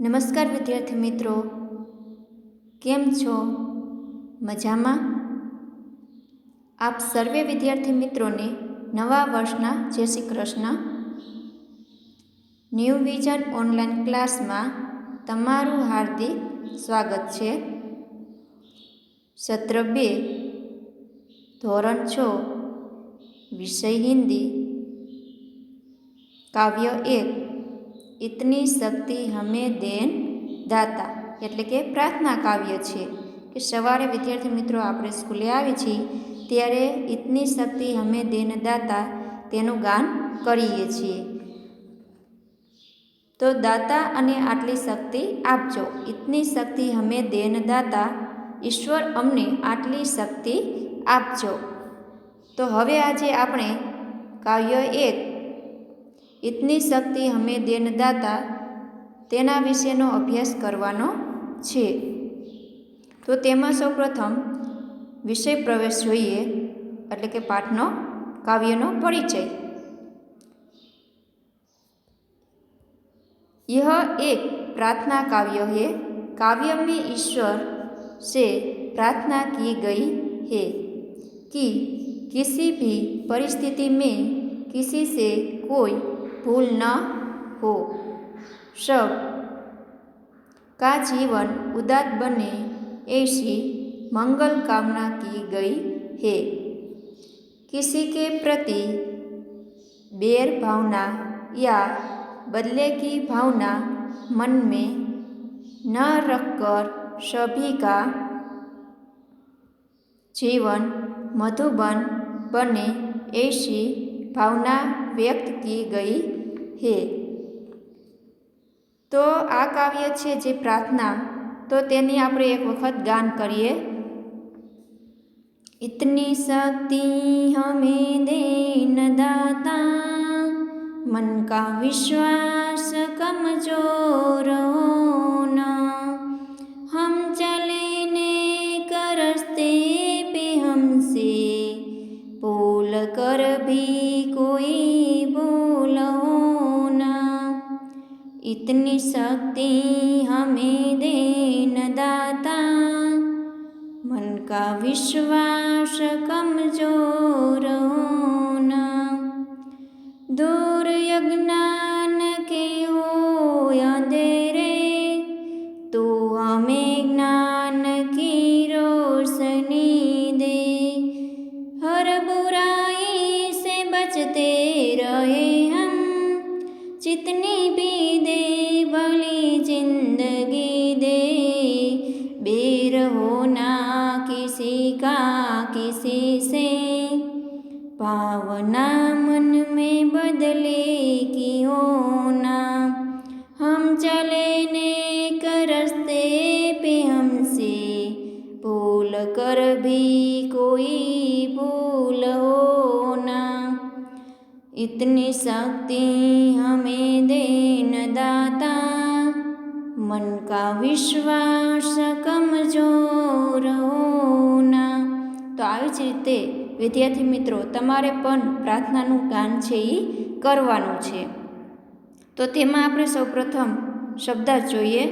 નમસ્કાર વિદ્યાર્થી મિત્રો. કેમ છો? મજામાં? આપ સર્વે વિદ્યાર્થી મિત્રોને નવા વર્ષના જય Shri Krishna. New vision online ક્લાસમાં તમારું હાર્દિક સ્વાગત છે. સત્ર બે, ધોરણ છ, વિષય હિન્દી. કાવ્ય એક ઇતની શક્તિ હમે દેન દાતા. એટલે કે પ્રાર્થના કાવ્ય છે કે સવારે વિદ્યાર્થી મિત્રો આપણે સ્કૂલે આવી છીએ, ત્યારે ઇતની શક્તિ હમે દેન દાતા તેનું ગાન કરીએ છીએ. તો દાતા અને આટલી શક્તિ આપજો. ઇતની શક્તિ હમે દેન દાતા, ઈશ્વર અમને આટલી શક્તિ આપજો. તો હવે આજે આપણે કાવ્ય એક ઇતની શક્તિ હમે દેન દાતા તેના વિશેનો અભ્યાસ કરવાનો છે તો તેમાં સૌપ્રથમ વિષય પ્રવેશ જોઈએ એટલે કે પાઠનો કાવ્યનો પરિચય यह एक प्रार्थना काव्य है काव्य में ईश्वर से प्रार्थना की गई है कि किसी भी परिस्थिति में किसी से कोई भूल न हो सब का जीवन उदात बने ऐसी मंगल कामना की गई है किसी के प्रति बेर भावना या बदले की भावना मन में न रखकर सभी का जीवन मधुबन बने ऐसी ભાવના વ્યક્ત કી ગઈ હે તો આ કાવ્ય છે જે પ્રાર્થના તો તેની આપણે એક વખત ગાન કરીએ इतनी शक्ति हमें देन दाता मन का विश्वास कमजोर होना इतनी शक्ति हमें देन दाता मन का विश्वास कमजोर होना दूर यज्ञान के हो अंधेरे तो भावना मन में बदले की होना हम चले नेक रस्ते पे हमसे भूल कर भी कोई भूल होना इतनी शक्ति हमें देन दाता मन का વિશ્વાસ કમજોર હોના તો આવી જ રીતે વિદ્યાર્થી મિત્રો, તમારે પણ પ્રાર્થનાનું ગાન છે એ કરવાનું છે. તો તેમાં આપણે સૌપ્રથમ શબ્દ જોઈએ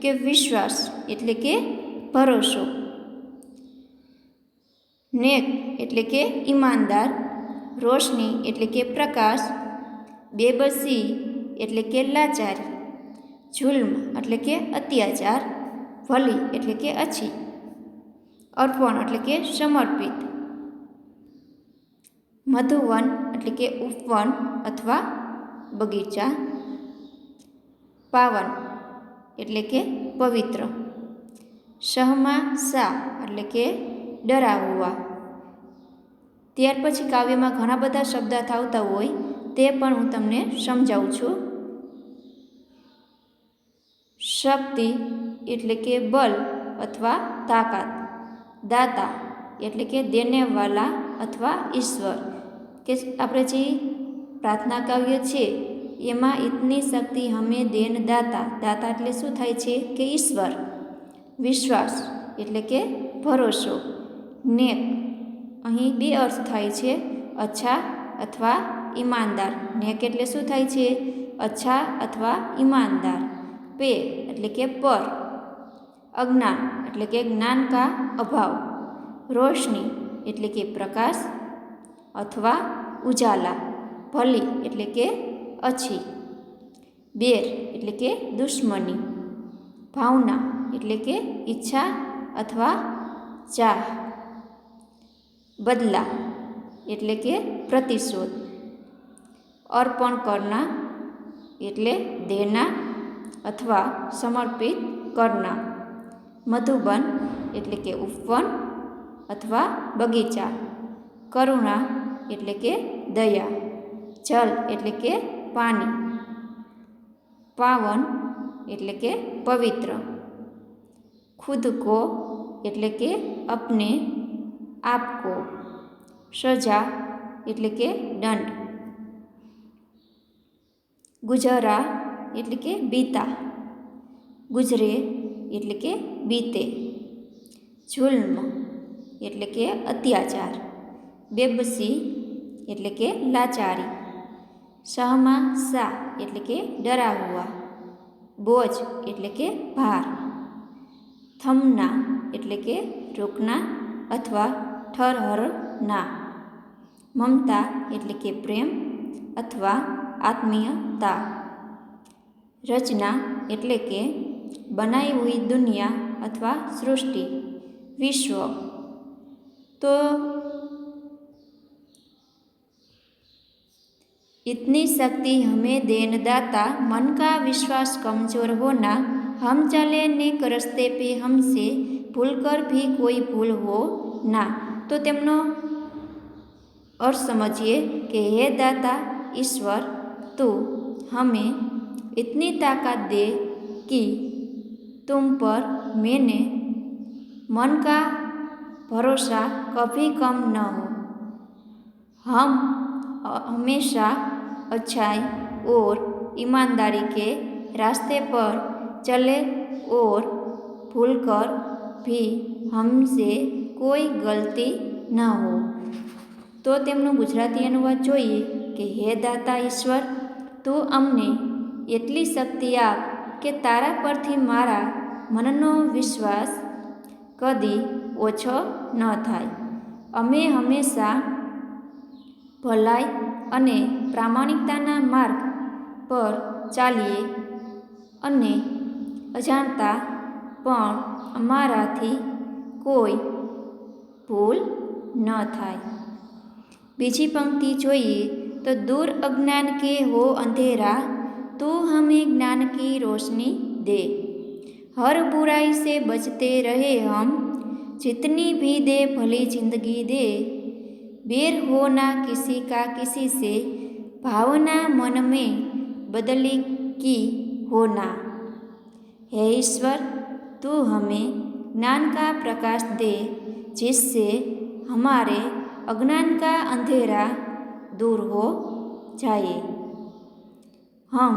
કે વિશ્વાસ, એટલે કે ભરોસો. નેક, એટલે કે ઈમાનદાર. રોશની, એટલે કે પ્રકાશ. બેબસી, એટલે કે લાચારી. જુલ્મ, એટલે કે અત્યાચાર. ભલી એટલે કે અછી. અર્પણ, એટલે કે સમર્પિત. મધુવન એટલે કે ઉપવન અથવા બગીચા. પાવન એટલે કે પવિત્ર. સહમા સા એટલે કે ડરાવવા. ત્યાર પછી કાવ્યમાં ઘણા બધા શબ્દ આવતા હોય તે પણ હું તમને સમજાવું છું. શક્તિ એટલે કે બલ અથવા તાકાત. દાતા એટલે કે દેનેવાલા અથવા ઈશ્વર. કે આપણે જે પ્રાર્થના કાવ્ય છે, એમાં ઇતની શક્તિ હમે દેન દાતા. દાતા એટલે શું થાય છે? કે ઈશ્વર. વિશ્વાસ એટલે કે ભરોસો. નેક. અહીં બે અર્થ થાય છે, અચ્છા અથવા ઈમાનદાર. નેક એટલે શું થાય છે? અચ્છા અથવા ઈમાનદાર. પે એટલે કે પર. અજ્ઞાન એટલે કે જ્ઞાન કા અભાવ. રોશની એટલે કે પ્રકાશ અથવા ઉજાલા ભલી એટલે કે અછી બેર એટલે કે દુશ્મની ભાવના એટલે કે ઈચ્છા અથવા ચાહ બદલા એટલે કે પ્રતિશોધ અર્પણ કરના એટલે દેના અથવા સમર્પિત કરના મધુબન એટલે કે ઉપવન અથવા બગીચા કરુણા એટલે કે દયા જલ એટલે કે પાણી પાવન એટલે કે પવિત્ર ખુદ કો એટલે કે અપને આપ કો સજા એટલે કે દંડ ગુજરા એટલે કે બીતા ગુજરે એટલે કે બીતે જુલ્મ એટલે કે અત્યાચાર બેબસી એટલે કે લાચારી સહમા સા એટલે કે ડરાવવા બોજ એટલે કે ભાર થમના એટલે કે રોકના અથવા ઠરહરના મમતા એટલે કે પ્રેમ અથવા આત્મીયતા રચના એટલે કે બનાવી હુઈ દુનિયા અથવા સૃષ્ટિ વિશ્વ તો इतनी शक्ति हमें देनदाता मन का विश्वास कमजोर होना हम चले नेक रस्ते पे हमसे भूल कर भी कोई भूल हो ना तो તેમનો और समझिए कि हे दाता ईश्वर तू हमें इतनी ताकत दे कि तुम पर मैंने मन का भरोसा कभी कम न हो हम हमेशा अच्छाई और ईमानदारी के रास्ते पर चले और भूल कर भी हमसे કોઈ ગલતી ન હો તો તેમનું ગુજરાતી અનુવાદ જોઈએ કે હે દાતા ઈશ્વર તું અમને એટલી શક્તિ આપ કે તારા પરથી મારા મનનો વિશ્વાસ કદી ઓછો ન થાય અમે હંમેશા ભલાઈ અને પ્રામાણિકતાના માર્ગ પર ચાલીએ અને અજાણતા પણ અમારાથી કોઈ ભૂલ ન થાય બીજી પંક્તિ જોઈએ તો દૂર અજ્ઞાન કે હો અંધેરા તું हमें ज्ञान की रोशनी दे हर बुराई से बचते रहे हम जितनी भी दे भली जिंदगी दे बेर हो ना किसी का किसी से भावना मन में बदली की होना। हे ईश्वर, तू हमें ज्ञान का प्रकाश दे, जिससे हमारे अज्ञान का अंधेरा दूर हो जाए। हम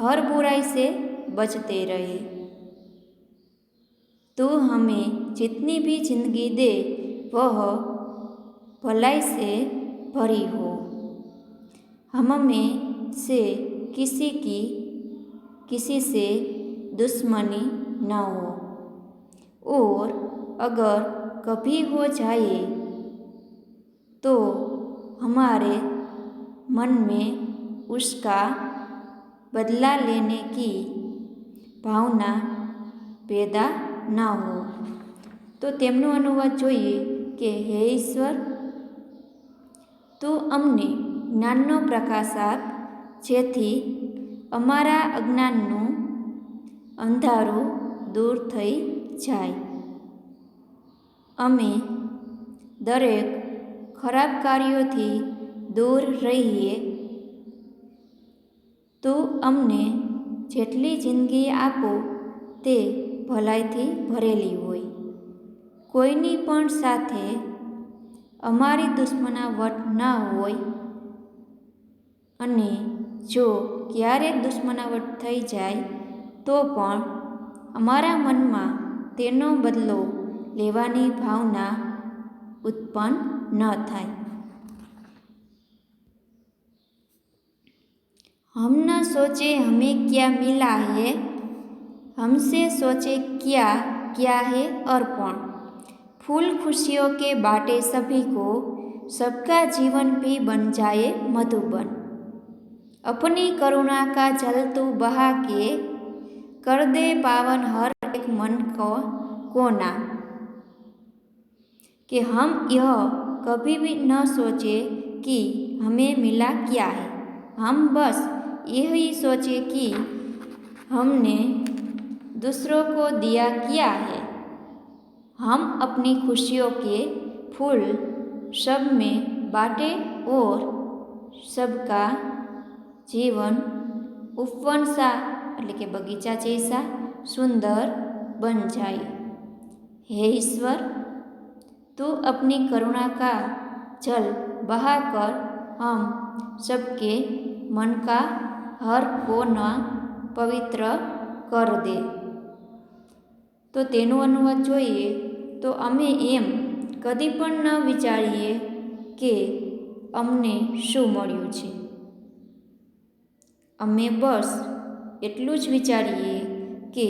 हर बुराई से बचते रहे। तू हमें जितनी भी ज़िंदगी दे, वह भलाई से भरी हो। हम में से किसी की किसी से दुश्मनी न हो और अगर कभी हो जाए तो हमारे मन में उसका बदला लेने की भावना પેદા ના હો તો તેમનો અનુવાદ જોઈએ કે હે ઈશ્વર તું અમને જ્ઞાનનો પ્રકાશ આપ. જેથી અમારા અજ્ઞાનનું અંધારું દૂર થઈ જાય. અમે દરેક ખરાબ કાર્યોથી દૂર રહીએ. તો અમને જેટલી જિંદગી આપો તે ભલાઈથી ભરેલી હોય. કોઈની પણ સાથે અમારી દુશ્મનાવટ ન હોય અને જો ક્યારેક દુશ્મનાવટ થઈ જાય તો પણ અમારા મનમાં તેનો બદલો લેવાની ભાવના ઉત્પન્ન ન થાય हम न सोचे हमें क्या मिला है हमसे सोचे क्या क्या है अर्पण फूल खुशियों के बाटे सभी को सबका जीवन भी बन जाए मधुबन अपनी करुणा का जल तू बहा के कर दे पावन हर एक मन को कोना। कि हम यह कभी भी न सोचे कि हमें मिला क्या है। हम बस यही सोचे कि हमने दूसरों को दिया क्या है। हम अपनी खुशियों के फूल सब में बाटे और सबका જીવન, ઉપવનસા એટલે કે બગીચા જૈસા, સુંદર બન જાય. હે ઈશ્વર, તું અપની કરુણા કા જલ બહા કર હમ સબકે મન કા હર કો ના પવિત્ર કર દે. તો તેનો અનુવાદ જોઈએ તો અમે એમ કદી પણ ન વિચારીએ કે અમને શું મળ્યું છે. અમે બસ એટલું જ વિચારીએ કે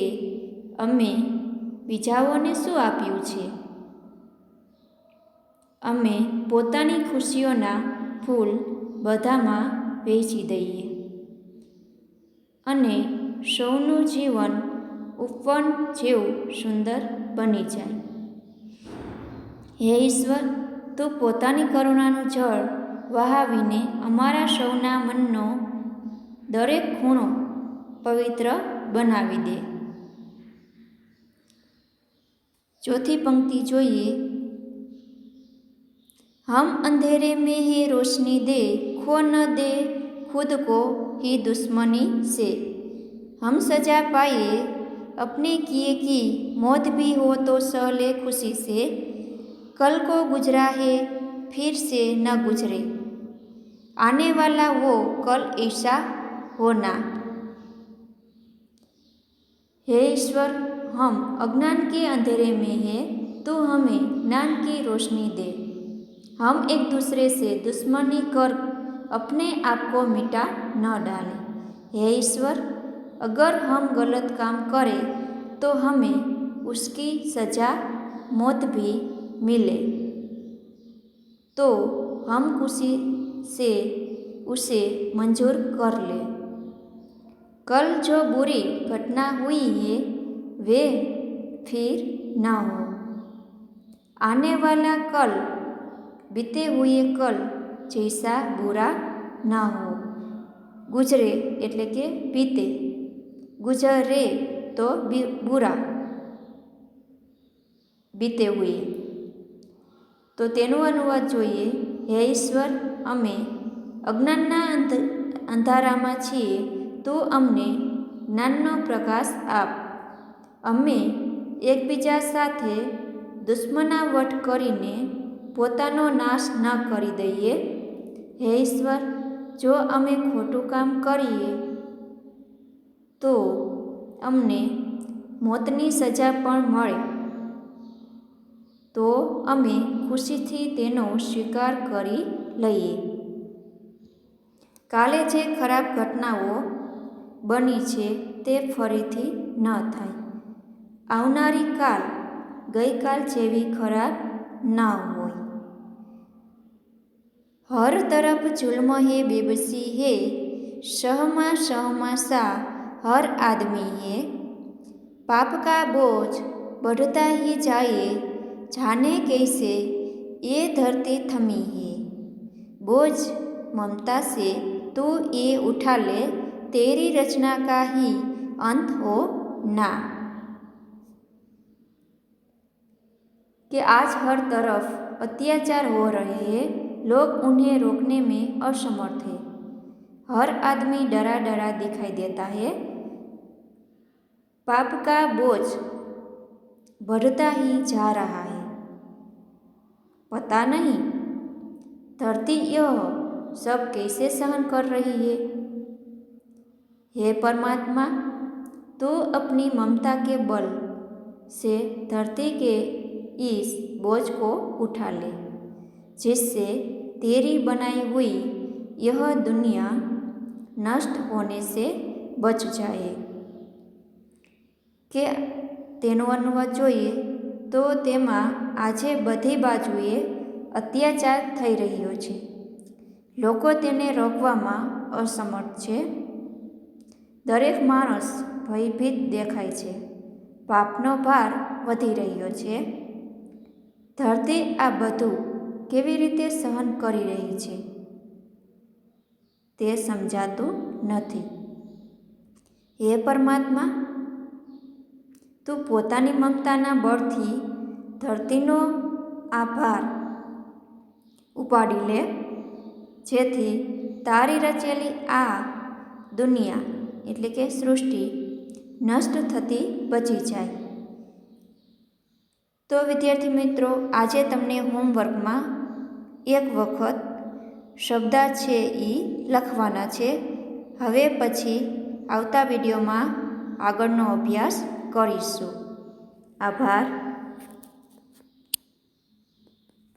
અમે બીજાઓને શું આપ્યું છે? અમે પોતાની ખુશીઓના ફૂલ બધામાં વહેંચી દઈએ અને સૌનું જીવન ઉપવન જેવું સુંદર બની જાય. હે ઈશ્વર, તું પોતાની કરુણાનું જળ વહાવીને અમારા સૌના મનનો દરેક ખૂણો પવિત્ર બનાવી દે ચોથી પંક્તિ જોઈએ हम अंधेरे में ही रोशनी दे खो न दे खुद को ही दुश्मनी से हम सजा पाए अपने किए की मौत भी हो तो सह ले खुशी से कल को गुजरा है फिर से न गुजरे आने वाला वो कल ऐसा होना। हे ईश्वर, हम अज्ञान के अंधेरे में हैं तो हमें ज्ञान की रोशनी दे। हम एक दूसरे से दुश्मनी कर अपने आप को मिटा न डालें। हे ईश्वर, अगर हम गलत काम करें तो हमें उसकी सजा, मौत भी मिले। तो हम खुशी से उसे मंजूर कर ले। कल जो बुरी घटना हुई है वे फिर ना हो आने वाला कल बीते हुए कल जैसा बुरा ना हो गुजरे એટલે કે બીતે ગુજરે તો બુરા બીતે હુએ તો તેનો અનુવાદ જોઈએ હે ઈશ્વર અમે અજ્ઞાનના અંધારામાં છીએ તું અમને જ્ઞાનનો પ્રકાશ આપ. અમે એકબીજા સાથે દુશ્મનાવટ કરીને પોતાનો નાશ ન કરી દઈએ. હે ઈશ્વર, જો અમે ખોટું કામ કરીએ, તો અમને મોતની સજા પણ મળે. તો અમે ખુશીથી તેનો સ્વીકાર કરી લઈએ. કાલે જે ખરાબ ઘટનાઓ બની છે તે ફરીથી ન થાય આવનારી કાલ ગઈકાલ જેવી ખરાબ ના હોય हर तरफ जुल्म है बेबसी है सहमा सहमा सा हर आदमी है पाप का बोझ बढ़ता ही जाए जाने कैसे ये धरती थमी है बोझ ममता से तू ये उठा ले तेरी रचना का ही अंत हो ना। कि आज हर तरफ़ अत्याचार हो रहे हैं लोग उन्हें रोकने में असमर्थ है। हर आदमी डरा डरा दिखाई देता है। पाप का बोझ बढ़ता ही जा रहा है। पता नहीं, धरती यह सब कैसे सहन कर रही है? हे परमात्मा तो अपनी ममता के बल से धरती के इस बोझ को उठा ले जिससे तेरी बनाई हुई यह दुनिया नष्ट होने से बच जाए કે તેનો અનુવાદ જોઈએ તો તેમાં આજે બધી બાજુએ અત્યાચાર થઈ રહ્યો છે લોકો તેને રોકવામાં અસમર્થ છે દરેક માણસ ભયભીત દેખાય છે. પાપનો ભાર વધી રહ્યો છે. ધરતી આ બધું કેવી રીતે સહન કરી રહી છે? તે સમજાતું નથી. હે પરમાત્મા, તું પોતાની મમતાના બળથી ધરતીનો આભાર ઉપાડી લે, જેથી તારી રચેલી આ દુનિયા એટલે કે સૃષ્ટિ નષ્ટ થતી બચી જાય. તો વિદ્યાર્થી મિત્રો, આજે તમને હોમવર્કમાં એક વખત શબ્દ છે એ લખવાના છે. હવે પછી આવતા વિડીયોમાં આગળનો અભ્યાસ કરીશું. આભાર.